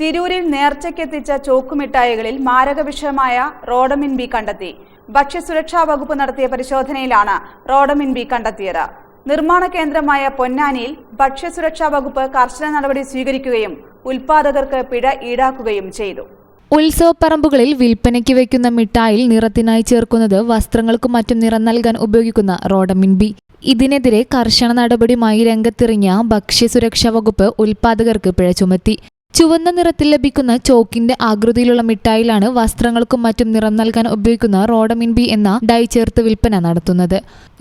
തിരൂരിൽ നേർച്ചയ്ക്കെത്തിച്ച ചോക്കുമിഠായികളിൽ മാരകവിഷമായ rhodamine B കണ്ടെത്തി. ഭക്ഷ്യസുരക്ഷാ വകുപ്പ് നടത്തിയ പരിശോധനയിലാണ് റോഡമിൻ ബി കണ്ടെത്തിയത്. നിർമ്മാണ കേന്ദ്രമായ പൊന്നാനിയിൽ ഭക്ഷ്യസുരക്ഷാ വകുപ്പ് കർശന നടപടി സ്വീകരിക്കുകയും ഉൽപാദകർക്ക് പിഴ ഈടാക്കുകയും ചെയ്തു. ഉത്സവപ്പറമ്പുകളിൽ വിൽപ്പനയ്ക്ക് വയ്ക്കുന്ന മിഠായിൽ നിറത്തിനായി ചേർക്കുന്നത് വസ്ത്രങ്ങൾക്കും മറ്റും നിറം നൽകാൻ ഉപയോഗിക്കുന്ന റോഡമിൻ ബി. ഇതിനെതിരെ കർശന നടപടിയുമായി രംഗത്തിറങ്ങിയ ഭക്ഷ്യസുരക്ഷാ വകുപ്പ് ഉൽപാദകർക്ക് പിഴ ചുമത്തി. ചുവന്ന നിറത്തിൽ ലഭിക്കുന്ന ചോക്കിന്റെ ആകൃതിയിലുള്ള മിഠായിലാണ് വസ്ത്രങ്ങൾക്കും മറ്റും നിറം നൽകാൻ ഉപയോഗിക്കുന്ന റോഡമിൻ ബി എന്ന ഡൈ ചേർത്ത് വിൽപ്പന നടത്തുന്നത്.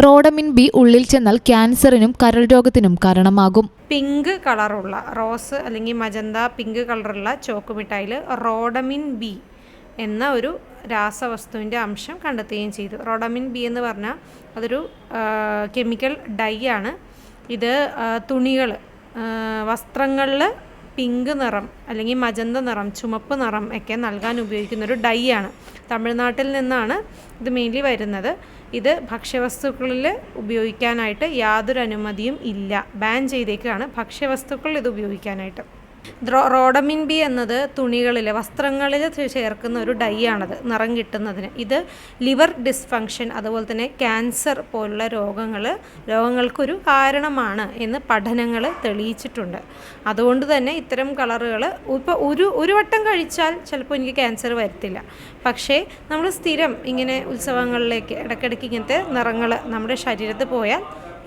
റോഡമിൻ ബി ഉള്ളിൽ ചെന്നാൽ ക്യാൻസറിനും കരൾ രോഗത്തിനും കാരണമാകും. പിങ്ക് കളറുള്ള റോസ് അല്ലെങ്കിൽ മജന്ത പിങ്ക് കളറുള്ള ചോക്ക് മിഠായിൽ റോഡമിൻ ബി എന്ന ഒരു രാസവസ്തുവിന്റെ അംശം കണ്ടെത്തുകയും ചെയ്തു. റോഡമിൻ ബി എന്ന് പറഞ്ഞാൽ അതൊരു കെമിക്കൽ ഡൈ ആണ്. ഇത് തുണികൾ വസ്ത്രങ്ങളിൽ പിങ്ക് നിറം അല്ലെങ്കിൽ മജന്ത നിറം ചുമപ്പ് നിറം ഒക്കെ നൽകാൻ ഉപയോഗിക്കുന്ന ഒരു ഡൈ ആണ്. തമിഴ്നാട്ടിൽ നിന്നാണ് ഇത് മെയിൻലി വരുന്നത്. ഇത് ഭക്ഷ്യവസ്തുക്കളിൽ ഉപയോഗിക്കാനായിട്ട് യാതൊരു അനുമതിയും ഇല്ല. ബാൻ ചെയ്തേക്കാണ് ഭക്ഷ്യവസ്തുക്കൾ ഇത് ഉപയോഗിക്കാനായിട്ട്. റോഡമിൻ ബി എന്നത് തുണികളിൽ വസ്ത്രങ്ങളിൽ ചേർക്കുന്ന ഒരു ഡൈ ആണത് നിറം കിട്ടുന്നതിന്. ഇത് ലിവർ ഡിസ്ഫങ്ഷൻ അതുപോലെ തന്നെ ക്യാൻസർ പോലുള്ള രോഗങ്ങൾ രോഗങ്ങൾക്കൊരു കാരണമാണ് എന്ന് പഠനങ്ങൾ തെളിയിച്ചിട്ടുണ്ട്. അതുകൊണ്ട് തന്നെ ഇത്തരം കളറുകൾ ഇപ്പോൾ ഒരു ഒരു വട്ടം കഴിച്ചാൽ ചിലപ്പോൾ എനിക്ക് ക്യാൻസർ വരത്തില്ല. പക്ഷേ നമ്മൾ സ്ഥിരം ഇങ്ങനെ ഉത്സവങ്ങളിലേക്ക് ഇടയ്ക്കിടയ്ക്ക് ഇങ്ങനത്തെ നിറങ്ങൾ നമ്മുടെ ശരീരത്ത് പോയാൽ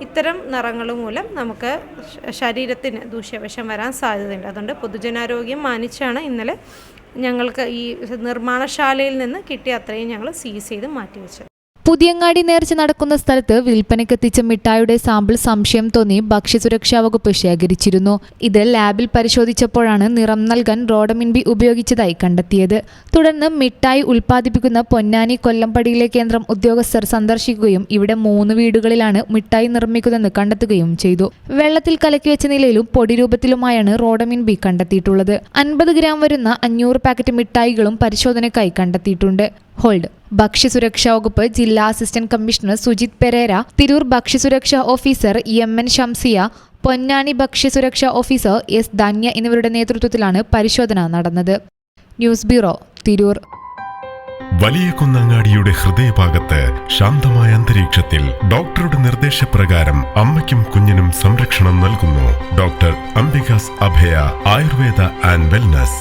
ഇത്തരം നിറങ്ങൾ മൂലം നമുക്ക് ശരീരത്തിന് ദൂഷ്യവശം വരാൻ സാധ്യതയുണ്ട്. അതുകൊണ്ട് പൊതുജനാരോഗ്യം മാനിച്ചാണ് ഇന്നലെ ഞങ്ങൾക്ക് ഈ നിർമ്മാണശാലയിൽ നിന്ന് കിട്ടിയ അത്രയും ഞങ്ങൾ സീസ് ചെയ്ത് മാറ്റിവെച്ചത്. പുതിയങ്ങാടി നേർച്ച നടക്കുന്ന സ്ഥലത്ത് വിൽപ്പനയ്ക്കെത്തിച്ച മിഠായിയുടെ സാമ്പിൾ സംശയം തോന്നി ഭക്ഷ്യസുരക്ഷാ വകുപ്പ് ശേഖരിച്ചിരുന്നു. ഇത് ലാബിൽ പരിശോധിച്ചപ്പോഴാണ് നിറം നൽകാൻ റോഡമിൻ ബി ഉപയോഗിച്ചതായി കണ്ടെത്തിയത്. തുടർന്ന് മിഠായി ഉൽപ്പാദിപ്പിക്കുന്ന പൊന്നാനി കൊല്ലംപടിയിലെ കേന്ദ്രം ഉദ്യോഗസ്ഥർ സന്ദർശിക്കുകയും ഇവിടെ മൂന്ന് വീടുകളിലാണ് മിഠായി നിർമ്മിക്കുന്നതെന്ന് കണ്ടെത്തുകയും ചെയ്തു. വെള്ളത്തിൽ കലക്കി വെച്ച നിലയിലും പൊടി രൂപത്തിലുമായാണ് റോഡമിൻ ബി കണ്ടെത്തിയിട്ടുള്ളത്. അൻപത് ഗ്രാം വരുന്ന അഞ്ഞൂറ് പാക്കറ്റ് മിഠായികളും പരിശോധനയ്ക്കായി കണ്ടെത്തിയിട്ടുണ്ട്. ഹോൾഡ് ഭക്ഷ്യസുരക്ഷാ വകുപ്പ് ജില്ലാ അസിസ്റ്റന്റ് കമ്മീഷണർ സുജിത് പെരേര തിരൂർ ഭക്ഷ്യസുരക്ഷാ officer M N Shamsiya Ponnani ഭക്ഷ്യസുരക്ഷാ ഓഫീസർ എസ് ധന്യ എന്നിവരുടെ നേതൃത്വത്തിലാണ് പരിശോധന നടന്നത്. News bureau Tirur. വലിയ കുന്നങ്ങാടിയുടെ ഹൃദയഭാഗത്ത് ശാന്തമായ അന്തരീക്ഷത്തിൽ ഡോക്ടറുടെ നിർദ്ദേശപ്രകാരം അമ്മയ്ക്കും കുഞ്ഞിനും സംരക്ഷണം നൽകുന്നു doctor Ambika's Abhaya Ayurveda and wellness.